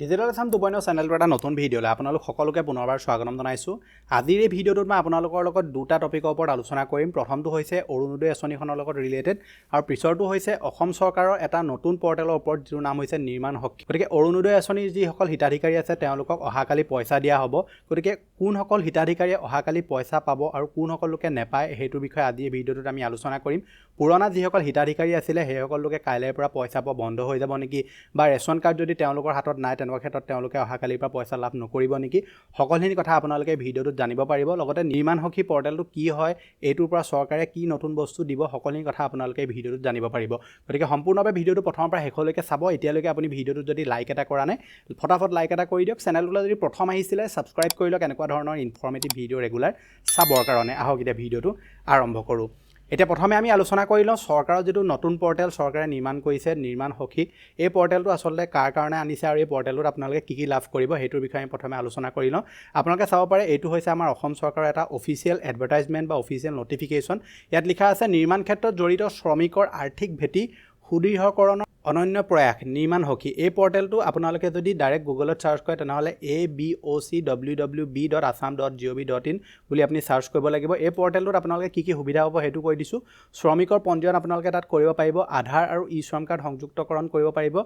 Digital Assam two পইণ্টৰ চেনেলটোৰ এটা নতুন ভিডিঅ'লৈ আপোনালোক সকলোকে পুনৰবাৰ স্বাগতম জনাইছোঁ। আজিৰ এই ভিডিঅ'টোত মই আপোনালোকৰ লগত দুটা টপিকৰ ওপৰত আলোচনা কৰিম। প্ৰথমটো হৈছে অৰুণোদয় আঁচনিখনৰ লগত ৰিলেটেড আৰু পিছৰটো হৈছে অসম চৰকাৰৰ এটা নতুন পৰ্টেলৰ ওপৰত যিটোৰ নাম হৈছে নিৰ্মাণ শক্তি। গতিকে অৰুণোদয় আঁচনিৰ যিসকল হিতাধিকাৰী আছে তেওঁলোকক অহাকালি পইচা দিয়া হ'ব। গতিকে কোনসকল হিতাধিকাৰীয়ে অহাকালি পইচা পাব আৰু কোনসকল লোকে নেপায় সেইটোৰ বিষয়ে আজি এই ভিডিঅ'টোত আমি আলোচনা কৰিম। পুৰণা যিসকল হিতাধিকাৰী আছিলে সেইসকল লোকে কাইলৈৰ পৰা পইচা পোৱা বন্ধ হৈ যাব নেকি? বা ৰেচন কাৰ্ড যদি তেওঁলোকৰ হাতত নাই তেনেকুৱা ক্ষেত্ৰত তেওঁলোকে অহাকালিৰ পৰা পইচা লাভ নকৰিব নেকি? সকলোখিনি কথা আপোনালোকে ভিডিঅ'টোত জানিব পাৰিব। লগতে নিৰ্মাণ সখী পৰ্টেলটো কি হয় এইটোৰ পৰা চৰকাৰে কি নতুন বস্তু দিব সকলোখিনি কথা আপোনালোকে ভিডিঅ'টোত জানিব পাৰিব। গতিকে সম্পূৰ্ণভাৱে ভিডিঅ'টো প্ৰথমৰ পৰা শেষলৈকে চাব। এতিয়ালৈকে আপুনি ভিডিঅ'টোত যদি লাইক এটা কৰা নাই ফটাফট লাইক এটা কৰি দিয়ক। চেনেলটোলৈ যদি প্ৰথম আহিছিলে ছাবস্ক্ৰাইব কৰি লওক। এনেকুৱা ধৰণৰ ইনফৰ্মেটিভ ভিডিঅ' ৰেগুলাৰ চাবৰ কাৰণে আহক এতিয়া ভিডিঅ'টো আৰম্ভ কৰোঁ। এতিয়া প্ৰথমে আমি আলোচনা কৰি লওঁ চৰকাৰৰ যিটো নতুন পৰ্টেল চৰকাৰে নিৰ্মাণ কৰিছে নিৰ্মাণ সখী। এই পৰ্টেলটো আচলতে কাৰ কাৰণে আনিছে আৰু এই পৰ্টেলটোত আপোনালোকে কি কি লাভ কৰিব সেইটোৰ বিষয়ে আমি প্ৰথমে আলোচনা কৰি লওঁ। আপোনালোকে চাব পাৰে এইটো হৈছে আমাৰ অসম চৰকাৰৰ এটা অফিচিয়েল এডভাৰটাইজমেণ্ট বা অফিচিয়েল নটিফিকেশ্যন ইয়াত লিখা আছে নিৰ্মাণ ক্ষেত্ৰত জড়িত শ্ৰমিকৰ আৰ্থিক ভেটি সুদৃঢ়কৰণৰ অনন্য প্ৰয়াস নিৰ্মাণ সখী। এই পৰ্টেলটো আপোনালোকে যদি ডাইৰেক্ট গুগলত চাৰ্চ কৰে তেনেহ'লে A B O' C W W B dot Assam dot G O' V dot in বুলি আপুনি চাৰ্চ কৰিব লাগিব। এই পৰ্টেলটোত আপোনালোকে কি কি সুবিধা হ'ব সেইটো কৈ দিছোঁ। শ্ৰমিকৰ পঞ্জীয়ন আপোনালোকে তাত কৰিব পাৰিব। আধাৰ আৰু ই শ্ৰম কাৰ্ড সংযুক্তকৰণ কৰিব পাৰিব।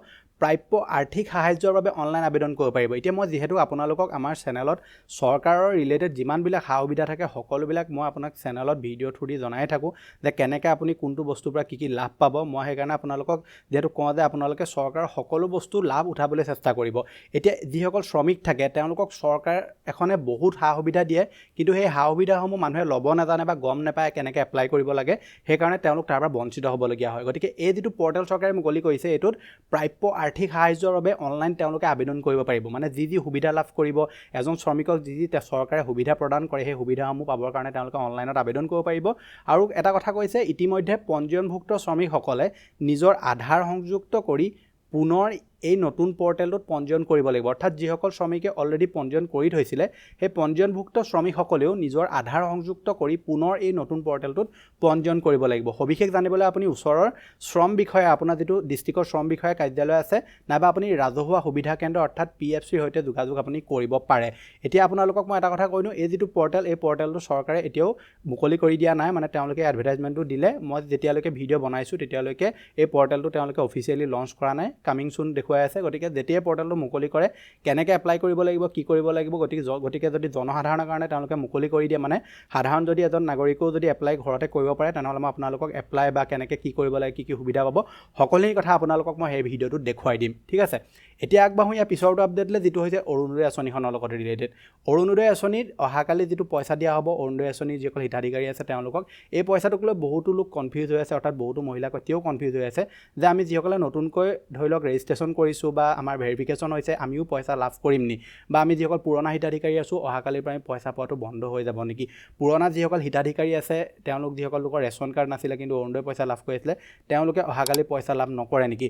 প্ৰাপ্য আৰ্থিক সাহায্যৰ বাবে অনলাইন আবেদন কৰিব পাৰিব। এতিয়া মই যিহেতু আপোনালোকক আমাৰ চেনেলত চৰকাৰৰ ৰিলেটেড যিমানবিলাক সা সুবিধা থাকে সকলোবিলাক মই আপোনাক চেনেলত ভিডিঅ' থ্ৰু দি জনাই থাকোঁ যে কেনেকৈ আপুনি কোনটো বস্তুৰ পৰা কি কি লাভ পাব। মই সেইকাৰণে আপোনালোকক যিহেতু কওঁ যে আপোনালোকে চৰকাৰৰ সকলো বস্তু লাভ উঠাবলৈ চেষ্টা কৰিব। এতিয়া যিসকল শ্ৰমিক থাকে তেওঁলোকক চৰকাৰ এখনে বহুত সা সুবিধা দিয়ে কিন্তু সেই সা সুবিধাসমূহ মানুহে ল'ব নাজানে বা গম নাপায় কেনেকৈ এপ্লাই কৰিব লাগে সেইকাৰণে তেওঁলোক তাৰ পৰা বঞ্চিত হ'বলগীয়া হয়। গতিকে এই যিটো পৰ্টেল চৰকাৰে মুকলি কৰিছে এইটোত প্ৰাপ্য আৰ্থিক সাহায্যৰ বাবে অনলাইন তেওঁলোকে আবেদন কৰিব পাৰিব। মানে যি যি সুবিধা লাভ কৰিব এজন শ্ৰমিকক যি যি চৰকাৰে সুবিধা প্ৰদান কৰে সেই সুবিধাসমূহ পাবৰ কাৰণে তেওঁলোকে অনলাইনত আবেদন কৰিব পাৰিব। আৰু এটা কথা কৈছে ইতিমধ্যে পঞ্জীয়নভুক্ত শ্ৰমিকসকলে নিজৰ আধাৰ সংযুক্ত কৰি পুনৰ এই নতুন পৰ্টেলটোত পঞ্জীয়ন কৰিব লাগিব। অৰ্থাৎ যিসকল শ্ৰমিকে অলৰেডি পঞ্জীয়ন কৰি থৈছিলে সেই পঞ্জীয়নভুক্ত শ্ৰমিকসকলেও নিজৰ আধাৰ সংযুক্ত কৰি পুনৰ এই নতুন পৰ্টেলটোত পঞ্জীয়ন কৰিব লাগিব। সবিশেষ জানিবলৈ আপুনি ওচৰৰ শ্ৰম বিষয়া আপোনাৰ যিটো ডিষ্ট্ৰিক্টৰ শ্ৰম বিষয়া কাৰ্যালয় আছে নাইবা আপুনি ৰাজহুৱা সুবিধা কেন্দ্ৰ অৰ্থাৎ পি এফ চিৰ সৈতে যোগাযোগ আপুনি কৰিব পাৰে। এতিয়া আপোনালোকক মই এটা কথা কৈ দিওঁ এই যিটো পৰ্টেল এই পৰ্টেলটো চৰকাৰে এতিয়াও মুকলি কৰি দিয়া নাই মানে তেওঁলোকে এডভাৰটাইজমেণ্টটো দিলে। মই যেতিয়ালৈকে ভিডিঅ' বনাইছোঁ তেতিয়ালৈকে এই পৰ্টেলটো তেওঁলোকে অফিচিয়েলি লঞ্চ কৰা নাই। কামিং চুন দেখুৱাই আছে। গতিকে যেতিয়াই পৰ্টেলটো মুকলি কৰে কেনেকৈ এপ্লাই কৰিব লাগিব কি কৰিব লাগিব গতিকে গতিকে যদি জনসাধাৰণৰ কাৰণে তেওঁলোকে মুকলি কৰি দিয়ে মানে সাধাৰণ যদি এজন নাগৰিকেও যদি এপ্লাই ঘৰতে কৰিব পাৰে তেনেহ'লে মই আপোনালোকক এপ্লাই বা কেনেকৈ কি কৰিব লাগে কি কি সুবিধা পাব সকলোখিনি কথা আপোনালোকক মই সেই ভিডিঅ'টোত দেখুৱাই দিম। ঠিক আছে? এতিয়া আগবাঢ়োঁ ইয়াৰ পিছৰটো আপডেটলৈ যিটো হৈছে অৰুণোদয় আঁচনিখনৰ লগত ৰিলেটেড অৰুণোদয় আঁচনিত অহাকালি যিটো পইচা দিয়া হ'ব অৰুণোদয় আঁচনিৰ যিসকল হিতাধিকাৰী আছে তেওঁলোকক এই পইচাটোক লৈ বহুতো লোক কনফিউজ হৈ আছে অৰ্থাৎ বহুতো মহিলাক এতিয়াও কনফিউজ হৈ আছে যে আমি যিসকলে নতুনকৈ ধৰি লওক ৰেজিষ্ট্ৰেশ্যন কৰিছোঁ বা আমাৰ ভেৰিফিকেশ্যন হৈছে আমিও পইচা লাভ কৰিম নি? বা আমি যিসকল পুৰণা হিতাধিকাৰী আছোঁ অহাকালিৰ পৰা আমি পইচা পোৱাটো বন্ধ হৈ যাব নেকি? পুৰণা যিসকল হিতাধিকাৰী আছে তেওঁলোক যিসকল লোকৰ ৰেচন কাৰ্ড নাছিলে কিন্তু অৰুণোদয় পইচা লাভ কৰিছিলে তেওঁলোকে অহাকালি পইচা লাভ নকৰে নেকি?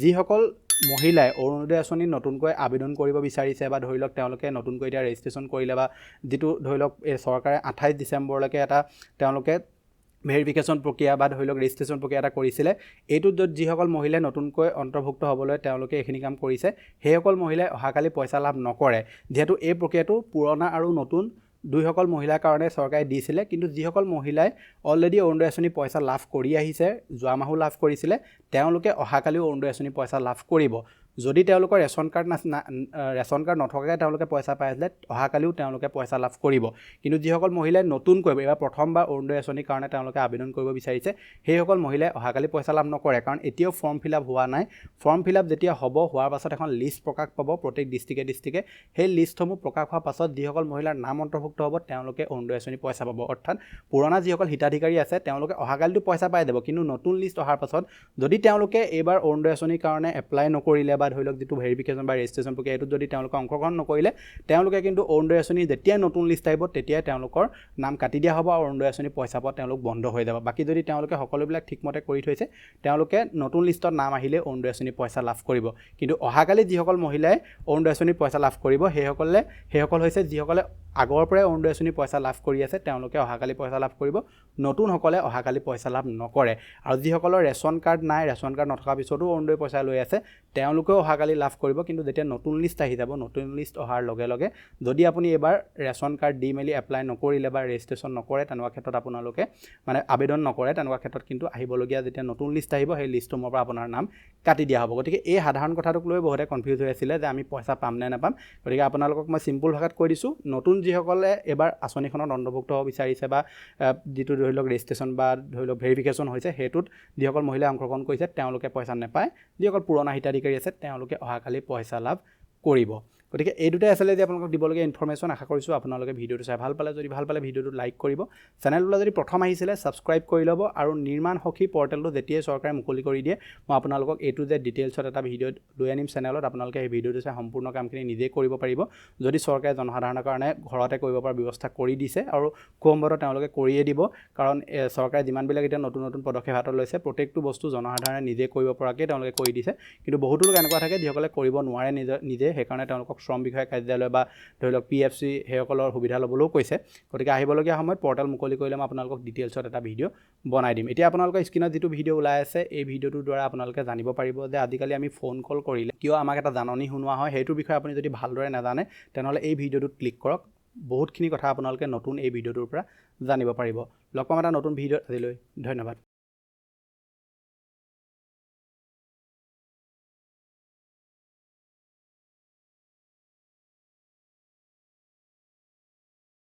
যিসকল মহিলাই অৰুণোদয় আঁচনিত নতুনকৈ আবেদন কৰিব বিচাৰিছে বা ধৰি লওক তেওঁলোকে নতুনকৈ এতিয়া ৰেজিষ্ট্ৰেশ্যন কৰিলে বা যিটো ধৰি লওক এই চৰকাৰে আঠাইছ ডিচেম্বৰলৈকে এটা তেওঁলোকে ভেৰিফিকেশ্যন প্ৰক্ৰিয়া বা ধৰি লওক ৰেজিষ্ট্ৰেশ্যন প্ৰক্ৰিয়া এটা কৰিছিলে এইটোত য'ত যিসকল মহিলাই নতুনকৈ অন্তৰ্ভুক্ত হ'বলৈ তেওঁলোকে এইখিনি কাম কৰিছে সেইসকল মহিলাই অহাকালি পইচা লাভ নকৰে। যিহেতু এই প্ৰক্ৰিয়াটো পুৰণা আৰু নতুন দুইসকল মহিলাৰ কাৰণে চৰকাৰে দিছিলে কিন্তু যিসকল মহিলাই অলৰেডি অৰুণোদয় আঁচনি পইচা লাভ কৰি আহিছে যোৱা মাহো লাভ কৰিছিলে তেওঁলোকে অহাকালিও অৰুণোদয় আঁচনি পইচা লাভ কৰিব। যদি তেওঁলোকৰ ৰেচন কাৰ্ড না ৰেচন কাৰ্ড নথকাকৈ তেওঁলোকে পইচা পাই আছিলে অহাকালিও তেওঁলোকে পইচা লাভ কৰিব। কিন্তু যিসকল মহিলাই নতুনকৈ এইবাৰ প্ৰথমবাৰ অৰুণোদয় আঁচনিৰ কাৰণে তেওঁলোকে আবেদন কৰিব বিচাৰিছে সেইসকল মহিলাই অহাকালি পইচা লাভ নকৰে কাৰণ এতিয়াও ফৰ্ম ফিল আপ হোৱা নাই। ফৰ্ম ফিল আপ যেতিয়া হ'ব হোৱাৰ পাছত এখন লিষ্ট প্ৰকাশ পাব প্ৰত্যেক ডিষ্ট্ৰিক্টে ডিষ্ট্ৰিক্টে। সেই লিষ্টসমূহ প্ৰকাশ হোৱাৰ পাছত যিসকল মহিলাৰ নাম অন্তৰ্ভুক্ত হ'ব তেওঁলোকে অৰুণোদয় আঁচনি পইচা পাব। অৰ্থাৎ পুৰণা যিসকল হিতাধিকাৰী আছে তেওঁলোকে অহাকালিতো পইচা পাই যাব। কিন্তু নতুন লিষ্ট অহাৰ পাছত যদি তেওঁলোকে এইবাৰ অৰুণোদয় আঁচনিৰ কাৰণে এপ্লাই নকৰিলে বা ধৰি লওক যিটো ভেৰিফিকেশ্যন বা ৰেজিষ্ট্ৰেশ্যন প্ৰক্ৰিয়া এইটোত যদি তেওঁলোকে অংশগ্ৰহণ নকৰিলে তেওঁলোকে কিন্তু অৰুণোদয় আঁচনি যেতিয়াই নতুন লিষ্ট আহিব তেতিয়াই তেওঁলোকৰ নাম কাটি দিয়া হ'ব আৰু অৰুণোদয় আঁচনি পইচা পোৱা তেওঁলোক বন্ধ হৈ যাব। বাকী যদি তেওঁলোকে সকলোবিলাক ঠিকমতে কৰি থৈছে তেওঁলোকে নতুন লিষ্টত নাম আহিলে অৰুণোদয় আঁচনি পইচা লাভ কৰিব। কিন্তু অহাকালি যিসকল মহিলাই অৰুণোদয় আঁচনিৰ পইচা লাভ কৰিব সেইসকলে সেইসকল হৈছে যিসকলে আগৰ পৰাই অৰুণোদয় আঁচনি পইচা লাভ কৰি আছে তেওঁলোকে অহাকালি পইচা লাভ কৰিব নতুনসকলে অহাকালি পইচা লাভ নকৰে। আৰু যিসকলৰ ৰেচন কাৰ্ড নাই ৰেচন কাৰ্ড নথকাৰ পিছতো অৰুণোদয় পইচা লৈ আছে তেওঁলোকেও অহাকালি লাভ কৰিব কিন্তু যেতিয়া নতুন লিষ্ট আহি যাব নতুন লিষ্ট অহাৰ লগে লগে যদি আপুনি এইবাৰ ৰেচন কাৰ্ড দি মেলি এপ্লাই নকৰিলে বা ৰেজিষ্ট্ৰেশ্যন নকৰে তেনেকুৱা ক্ষেত্ৰত আপোনালোকে মানে আবেদন নকৰে তেনেকুৱা ক্ষেত্ৰত কিন্তু আহিবলগীয়া যেতিয়া নতুন লিষ্ট আহিব সেই লিষ্টসমূহৰ পৰা আপোনাৰ নাম কাটি দিয়া হ'ব। গতিকে এই সাধাৰণ কথাটোক লৈ বহুতে কনফিউজ হৈ আছিলে যে আমি পইচা পাম নে নাপাম। গতিকে আপোনালোকক মই চিম্পুল ভাষাত কৈ দিছোঁ নতুন যিসকলে এইবাৰ আঁচনিখনত অন্তৰ্ভুক্ত হ'ব বিচাৰিছে বা যিটো ধৰি লওক ৰেজিষ্ট্ৰেশ্যন বা ধৰি লওক ভেৰিফিকেশ্যন হৈছে সেইটোত যিসকল মহিলাই অংশগ্ৰহণ কৰিছে তেওঁলোকে পইচা নাপায় যিসকল পুৰণা হিতাধিকাৰী আছে তেওঁলোকে অহাকালি পইচা লাভ কৰিব। গতিকে এই দুটাই আছিলে যে আপোনালোকক দিবলগীয়া ইনফৰ্মেশ্যন আশা কৰিছোঁ আপোনালোকে ভিডিঅ'টো চাই ভাল পালে। যদি ভাল পালে ভিডিঅ'টো লাইক কৰিব। চেনেলটোলৈ যদি প্ৰথম আহিছিলে ছাবস্ক্ৰাইব কৰি ল'ব আৰু নিৰ্মাণ সখী পৰ্টেলটো যেতিয়াই চৰকাৰে মুকলি কৰি দিয়ে মই আপোনালোকক এইটো যে ডিটেইলছত এটা ভিডিঅ' লৈ আনিম চেনেলত আপোনালোকে সেই ভিডিঅ'টো চাই সম্পূৰ্ণ কামখিনি নিজেই কৰিব পাৰিব। যদি চৰকাৰে জনসাধাৰণৰ কাৰণে ঘৰতে কৰিব পৰা ব্যৱস্থা কৰি দিছে আৰু সম্ভৱতঃ তেওঁলোকে কৰিয়ে দিব কাৰণ চৰকাৰে যিমানবিলাক এতিয়া নতুন নতুন পদক্ষেপ হাতত লৈছে প্ৰত্যেকটো বস্তু জনসাধাৰণে নিজে কৰিব পৰাকৈ তেওঁলোকে কৰি দিছে। কিন্তু বহুতো লোক এনেকুৱা থাকে যিসকলে কৰিব নোৱাৰে নিজে নিজে সেইকাৰণে তেওঁলোকক শ্ৰম বিষয়া কাৰ্যালয় বা ধৰি লওক পি এফ চি সেইসকলৰ সুবিধা ল'বলৈও কৈছে। গতিকে আহিবলগীয়া সময়ত পৰ্টেল মুকলি কৰিলে মই আপোনালোকক ডিটেইলছত এটা ভিডিঅ' বনাই দিম। এতিয়া আপোনালোকৰ স্ক্ৰীণত যিটো ভিডিঅ' ওলাই আছে এই ভিডিঅ'টোৰ দ্বাৰা আপোনালোকে জানিব পাৰিব যে আজিকালি আমি ফোন কল কৰিলে কিয় আমাক এটা জাননী শুনোৱা হয় সেইটোৰ বিষয়ে আপুনি যদি ভালদৰে নাজানে তেনেহ'লে এই ভিডিঅ'টোত ক্লিক কৰক। বহুতখিনি কথা আপোনালোকে নতুন এই ভিডিঅ'টোৰ পৰা জানিব পাৰিব। লগ পাম এটা নতুন ভিডিঅ'ত আজিলৈ। ধন্যবাদ।